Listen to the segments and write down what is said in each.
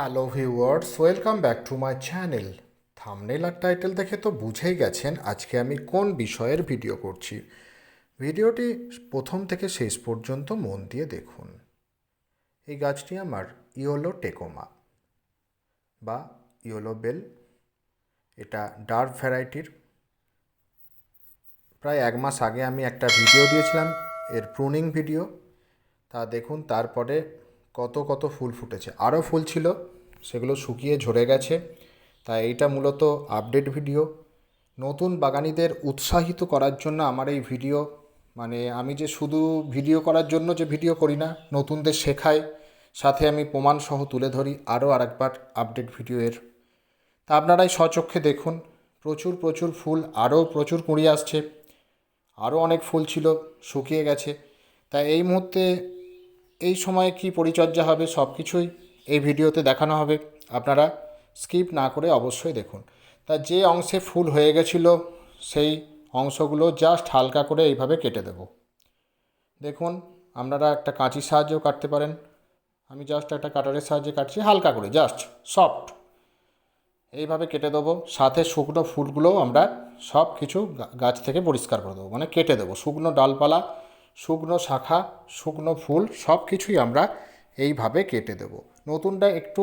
Hello viewers, welcome back to my channel. Thumbnail R title দেখে তো বুঝেই গেছেন আজকে আমি কোন বিষয়ের ভিডিও করছি। ভিডিওটি প্রথম থেকে শেষ পর্যন্ত মন দিয়ে দেখুন। এই গাছটি আমার ইয়োলো টেকোমা বা ইয়োলো বেল। এটা ডার্ক ভ্যারাইটির। প্রায় এক মাস আগে আমি একটা ভিডিও দিয়েছিলাম, এর প্রুনিং ভিডিও। তা দেখুন, তারপরে কত কত ফুল ফুটেছে। আরও ফুল ছিল, সেগুলো শুকিয়ে ঝরে গেছে। তাই এইটা মূলত আপডেট ভিডিও। নতুন বাগানিদের উৎসাহিত করার জন্য আমার এই ভিডিও মানে আমি যে শুধু ভিডিও করার জন্য যে ভিডিও করি না, নতুনদের শেখাই সাথে আমি প্রমাণসহ তুলে ধরি আরও আরেকবার আপডেট ভিডিও এর তা আপনারাই স্বচক্ষে দেখুন, প্রচুর প্রচুর ফুল, আরও প্রচুর কুড়ি আসছে, আরও অনেক ফুল ছিল, শুকিয়ে গেছে। তাই এই মুহূর্তে এই সময়ে কি পরিচর্যা হবে সব কিছুই এই ভিডিওতে দেখানো হবে। আপনারা স্কিপ না করে অবশ্যই দেখুন। তা যে অংশে ফুল হয়ে গেছিল, সেই অংশগুলো জাস্ট হালকা করে এইভাবে কেটে দেব। দেখুন, আপনারা একটা কাঁচির সাহায্যেও কাটতে পারেন। আমি জাস্ট একটা কাটারের সাহায্যে কাটছি, হালকা করে, জাস্ট, সফট। এইভাবে কেটে দেবো। সাথে শুকনো ফুলগুলোও আমরা সব কিছু গাছ থেকে পরিষ্কার করে দেবো। মানে কেটে দেবো। শুকনো ডালপালা শুকনো শাখা, শুকনো ফুল সব কিছুই আমরা এইভাবে কেটে দেব। নতুনটা একটু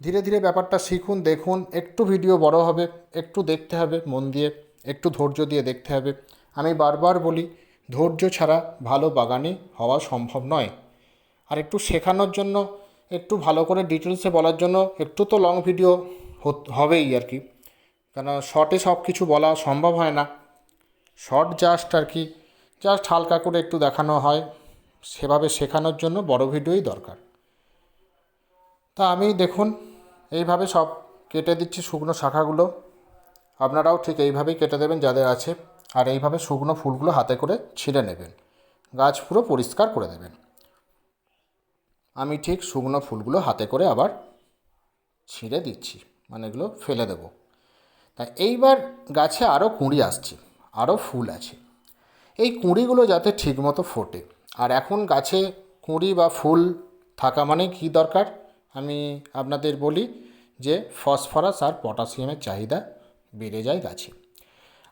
ধীরে ধীরে ব্যাপারটা শিখুন, দেখুন, একটু ভিডিও বড় হবে, একটু দেখতে হবে মন দিয়ে, একটু ধৈর্য দিয়ে দেখতে হবে। আমি বারবার বলি, ধৈর্য ছাড়া ভালো বাগানি হওয়া সম্ভব নয়। আর একটু শেখানোর জন্য, একটু ভালো করে ডিটেলসে বলার জন্য একটু তো লং ভিডিও হবেই আর কি। কেন শর্টে সব কিছু বলা সম্ভব হয় না। শর্ট জাস্ট আর কি জাস্ট হালকা করে একটু দেখানো হয় সেভাবে শেখানোর জন্য বড় ভিডিওই দরকার। তা আমি দেখুন, এইভাবে সব কেটে দিচ্ছি শুকনো শাখাগুলো। আপনারাও ঠিক এইভাবেই কেটে দেবেন যাদের আছে, আর এইভাবে শুকনো ফুলগুলো হাতে করে ছিঁড়ে নেবেন। গাছ পুরো পরিষ্কার করে দেবেন। আমি ঠিক শুকনো ফুলগুলো হাতে করে আবার ছিঁড়ে দিচ্ছি মানে এগুলো ফেলে দেব। তা এইবার গাছে আরও কুঁড়ি আসছে, আরও ফুল আছে। এই কুঁড়িগুলো যাতে ঠিকমতো ফোটে। আর এখন গাছে কুঁড়ি বা ফুল থাকা মানে কী দরকার? আমি আপনাদের বলি যে ফসফরাস আর পটাশিয়ামের চাহিদা বেড়ে যায় গাছে।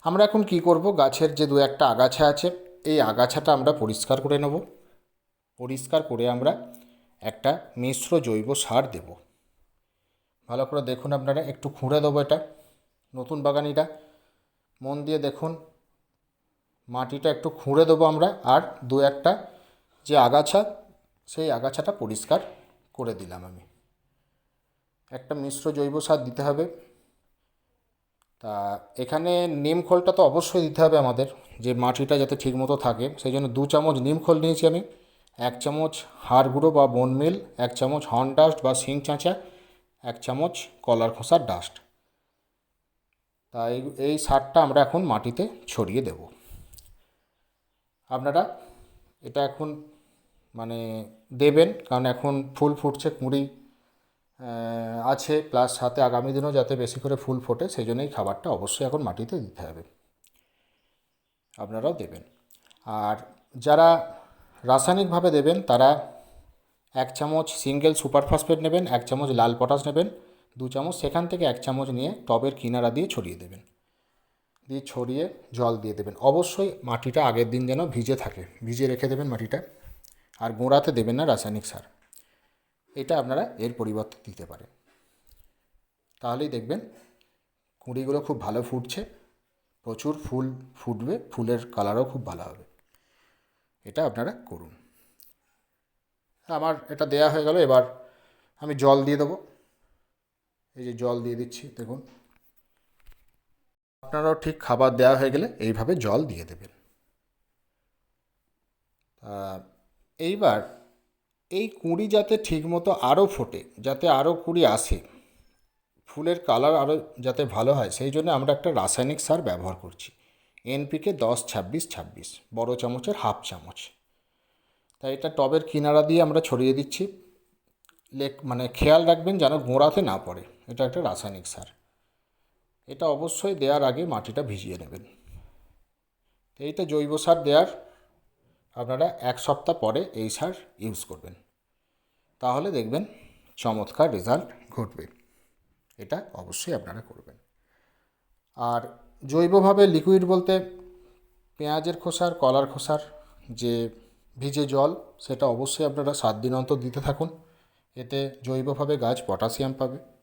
আমরা এখন কি করব? গাছের যে দু একটা আগাছা আছে, এই আগাছাটা আমরা পরিষ্কার করে নেব। পরিষ্কার করে আমরা একটা মিশ্র জৈব সার দেব। ভালো করে দেখুন আপনারা, একটু খুঁড়ে দেবো এটা। নতুন বাগানিটা। মন দিয়ে দেখুন। মাটিটা একটু খুঁড়ে দেবো আমরা, আর দু একটা যে আগাছা, সেই আগাছাটা পরিষ্কার করে দিলাম আমি। একটা মিশ্র জৈব সার দিতে হবে। তা এখানে নিম খোলটা তো অবশ্যই দিতে হবে আমাদের, যে মাটিটা যাতে ঠিকমতো থাকে। সেই জন্য দু চামচ নিম খোল নিয়েছি আমি, এক চামচ হাড় গুঁড়ো বা বন মিল এক চামচ হর্ন ডাস্ট বা শিং চাঁচা, এক চামচ কলার খোসার ডাস্ট তা এই সারটা আমরা এখন মাটিতে ছড়িয়ে দেব। আপনারা এটা এখন মানে দেবেন, কারণ এখন ফুল ফুটছে, কুঁড়ি আছে প্লাস সাথে আগামী দিনেও যাতে বেশি করে ফুল ফোটে, সেই জন্যই খাবারটা অবশ্যই এখন মাটিতে দিতে হবে। আপনারাও দেবেন। আর যারা রাসায়নিকভাবে দেবেন, তারা এক চামচ সিঙ্গেল সুপার ফসফেট নেবেন, এক চামচ লাল পটাশ নেবেন, দু চামচ সেখান থেকে এক চামচ নিয়ে টবের কিনারা দিয়ে ছড়িয়ে দেবেন। দিয়ে ছড়িয়ে জল দিয়ে দেবেন। অবশ্যই মাটিটা আগের দিন যেন ভিজে থাকে। ভিজে রেখে দেবেন মাটিটা। আর গোড়াতে দেবেন না রাসায়নিক সার। এটা আপনারা এর পরিবর্তে দিতে পারেন। তাহলেই দেখবেন কুঁড়িগুলো খুব ভালো ফুটছে। প্রচুর ফুল ফুটবে। ফুলের কালারও খুব ভালো হবে। এটা আপনারা করুন। আমার এটা দেয়া হয়ে গেল। এবার আমি জল দিয়ে দেবো। এই যে জল দিয়ে দিচ্ছি, দেখুন। আপনারাও ঠিক খাবার দেওয়া হয়ে গেলে এইভাবে জল দিয়ে দেবেন। এইবার এই কুঁড়ি যাতে ঠিকমতো আরও ফোটে, যাতে আরও কুঁড়ি আসে, ফুলের কালার আরও যাতে ভালো হয়, সেই জন্য আমরা একটা রাসায়নিক সার ব্যবহার করছি। এনপিকে দশ ছাব্বিশ ছাব্বিশ, বড় চামচের হাফ চামচ। তাই এটা টবের কিনারা দিয়ে আমরা ছড়িয়ে দিচ্ছি। লেক মানে খেয়াল রাখবেন যেন গোড়াতে না পড়ে, এটা একটা রাসায়নিক সার। এটা অবশ্যই দেওয়ার আগে মাটিটা ভিজিয়ে নেবেন। এইটা জৈব সার দেওয়ার আপনারা এক সপ্তাহ পরে এই সার ইউজ করবেন। তাহলে দেখবেন চমৎকার রেজাল্ট ঘটবে। এটা অবশ্যই আপনারা করবেন। আর জৈবভাবে লিকুইড বলতে পেঁয়াজের খোসার, কলার খোসার যে ভিজে জল, সেটা অবশ্যই আপনারা সাত দিন অন্তর দিতে থাকুন। এতে জৈবভাবে গাছ পটাশিয়াম পাবে।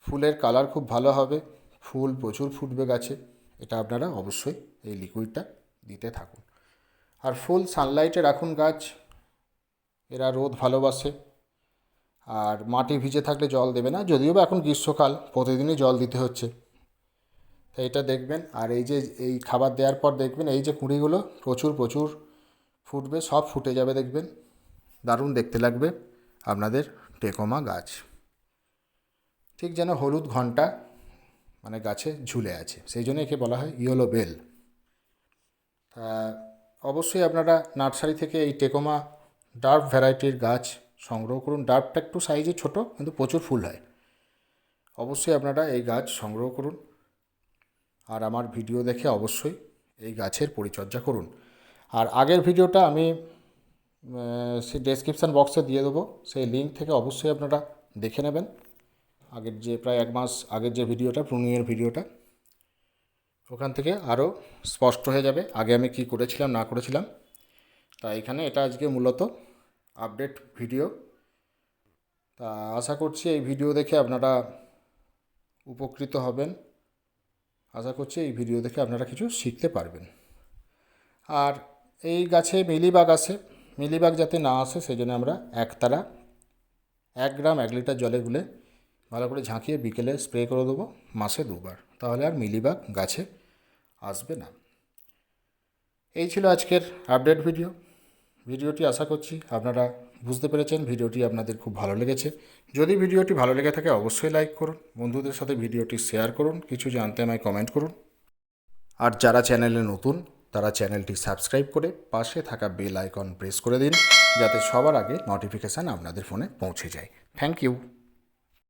ফুলের কালার খুব ভালো হবে। ফুল প্রচুর ফুটবে গাছে। এটা আপনারা অবশ্যই এই লিকুইডটা দিতে থাকুন। আর ফুল সানলাইটে রাখুন গাছ। এরা রোদ ভালোবাসে। আর মাটি ভিজে থাকলে জল দেবে না। যদিও বা এখন গ্রীষ্মকাল, প্রতিদিনই জল দিতে হচ্ছে। তো এটা দেখবেন। আর এই যে, এই খাবার দেওয়ার পর দেখবেন, এই যে কুঁড়িগুলো প্রচুর প্রচুর ফুটবে, সব ফুটে যাবে দেখবেন। দারুণ দেখতে লাগবে আপনাদের টেকোমা গাছ। ঠিক যেন হলুদ ঘণ্টা মানে গাছে ঝুলে আছে। সেই জন্য একে বলা হয় ইয়েলো বেল। তা অবশ্যই আপনারা নার্সারি থেকে এই টেকোমা ডার্ক ভ্যারাইটির গাছ সংগ্রহ করুন। ডার্কটা একটু সাইজে ছোট, কিন্তু প্রচুর ফুল হয়। অবশ্যই আপনারা এই গাছ সংগ্রহ করুন। আর আমার ভিডিও দেখে অবশ্যই এই গাছের পরিচর্যা করুন। আর আগের ভিডিওটা আমি সেই ডেসক্রিপশান বক্সে দিয়ে দেবো। সেই লিঙ্ক থেকে অবশ্যই আপনারা দেখে নেবেন। আগের যে প্রায় এক মাস আগের যে ভিডিওটা, প্রুনিংয়ের ভিডিওটা, ওখান থেকে আরও স্পষ্ট হয়ে যাবে আগে আমি কি করেছিলাম, না করেছিলাম। তা এখানে এটা আজকে মূলত আপডেট ভিডিও। তা আশা করছি এই ভিডিও দেখে আপনারা উপকৃত হবেন। আশা করছি এই ভিডিও দেখে আপনারা কিছু শিখতে পারবেন। আর এই গাছে মিলিবাগ আসে মিলিবাগ যাতে না আসে সেই জন্য আমরা একতারা, এক গ্রাম, এক লিটার জলে গুলে ভালো করে ঝাঁকিয়ে বিকেলে স্প্রে করে দেবো মাসে দুবার। তাহলে আর মিলিবাগ গাছে আসবে না। এই ছিল আজকের আপডেট ভিডিও ভিডিওটি আশা করছি আপনারা বুঝতে পেরেছেন, ভিডিওটি আপনাদের খুব ভালো লেগেছে। যদি ভিডিওটি ভালো লেগে থাকে অবশ্যই লাইক করুন, বন্ধুদের সাথে ভিডিওটি শেয়ার করুন, কিছু জানতে আমায় কমেন্ট করুন। আর যারা চ্যানেলে নতুন, তারা চ্যানেলটি সাবস্ক্রাইব করে পাশে থাকা বেল আইকন প্রেস করে দিন, যাতে সবার আগে নোটিফিকেশান আপনাদের ফোনে পৌঁছে যায়। Thank you